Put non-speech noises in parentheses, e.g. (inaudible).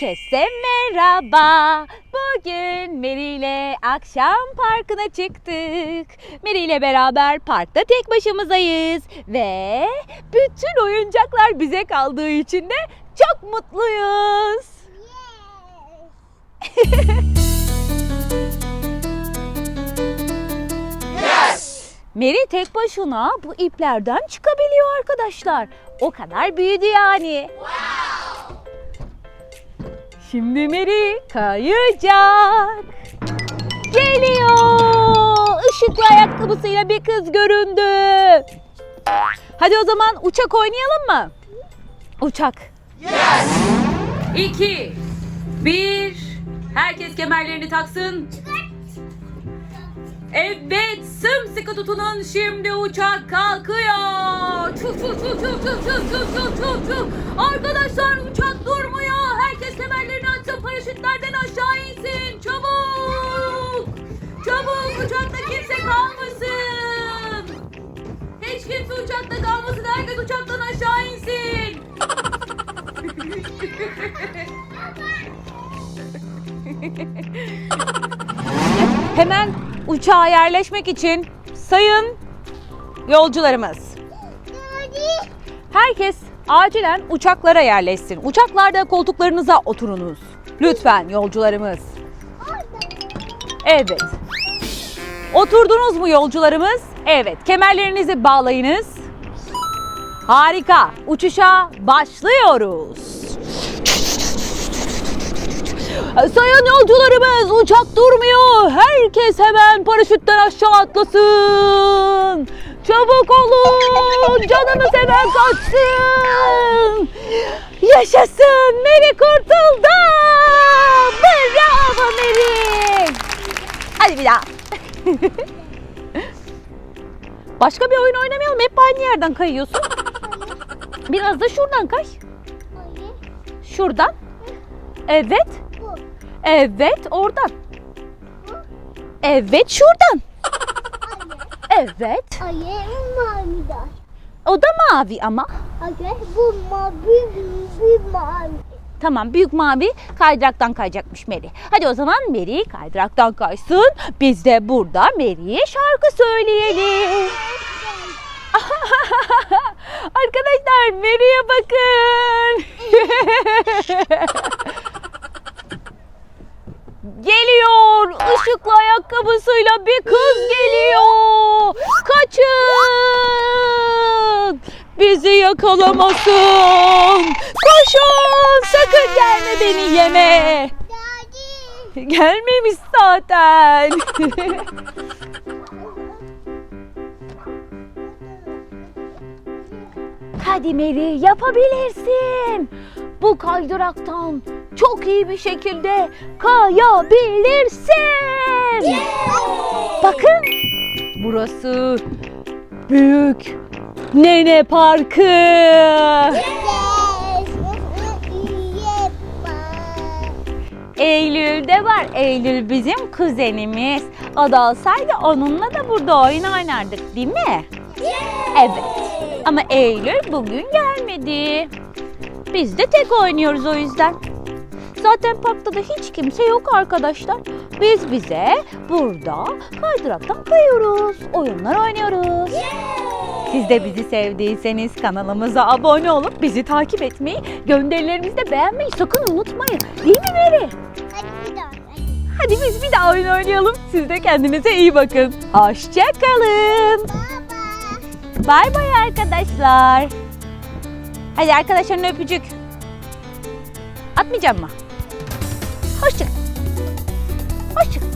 Herkese merhaba. Bugün Meri ile akşam parkına çıktık. Meri ile beraber parkta tek başımızayız. Ve bütün oyuncaklar bize kaldığı için de çok mutluyuz. Meri tek başına bu iplerden çıkabiliyor arkadaşlar. O kadar büyüdü yani. Şimdi Meri kayacak. Geliyor. Işıklı ayakkabısıyla bir kız göründü. Hadi o zaman uçak oynayalım mı? Uçak. İki, bir. Herkes kemerlerini taksın. Evet, sımsıkı tutunun. Şimdi uçak kalkıyor. Çuf çuf çuf çuf çuf çuf çuf çuf çuf. Arkadaşlar uçak durmuyor. Paraşütlerden aşağı insin. Çabuk. Çabuk uçakta kimse kalmasın. Hiç kimse uçakta kalmasın. Herkes uçaktan aşağı insin. (laughs) Hemen uçağa yerleşmek için sayın yolcularımız. Herkes acilen uçaklara yerleşsin. Uçaklarda koltuklarınıza oturunuz. Lütfen yolcularımız. Evet. Oturdunuz mu yolcularımız? Evet. Kemerlerinizi bağlayınız. Harika. Uçuşa başlıyoruz. Sayın yolcularımız uçak durmuyor. Herkes hemen paraşütten aşağı atlasın. Çabuk olun. Canınız hemen kaçsın. Yaşasın. Meri kurtuldu. Bravo Meri. Hadi bir daha. (laughs) Başka bir oyun oynamayalım. Hep aynı yerden kayıyorsun. Biraz da şuradan kay. Şuradan. Evet. Evet oradan. Evet şuradan. Evet. Hayır mavi de. O da mavi ama. Hayır bu mavi bir mavi. Tamam büyük mavi kaydıraktan kayacakmış Meri. Hadi o zaman Meri kaydıraktan kaysın. Biz de burada Meri'ye şarkı söyleyelim. (laughs) Arkadaşlar Meri'ye bakın. (laughs) Geliyor. Işıklı ayakkabısıyla bir kız geliyor. Kaçın. Bizi yakalamasın. Koşun. Sakın gelme beni yeme. Gelmemiş zaten. (laughs) Hadi Meri yapabilirsin. Bu kaydıraktan çok iyi bir şekilde kayabilirsin. Bakın burası büyük nene parkı. Eylül de var. Eylül bizim kuzenimiz. O da olsaydı onunla da burada oyun oynardık değil mi? Evet. Ama Eylül bugün gelmedi. Biz de tek oynuyoruz o yüzden. Zaten parkta da hiç kimse yok arkadaşlar. Biz bize burada kaydıraktan kayıyoruz. Oyunlar oynuyoruz. Siz de bizi sevdiyseniz kanalımıza abone olup bizi takip etmeyi, gönderilerimizi de beğenmeyi sakın unutmayın. Değil mi Meri? Hadi bir daha. Hadi biz bir daha oyun oynayalım. Siz de kendinize iyi bakın. Hoşçakalın. Baba. Bay bay arkadaşlar. Hadi arkadaşlarına öpücük. Atmayacağım mı? Hoşçakalın. Hoşçakalın.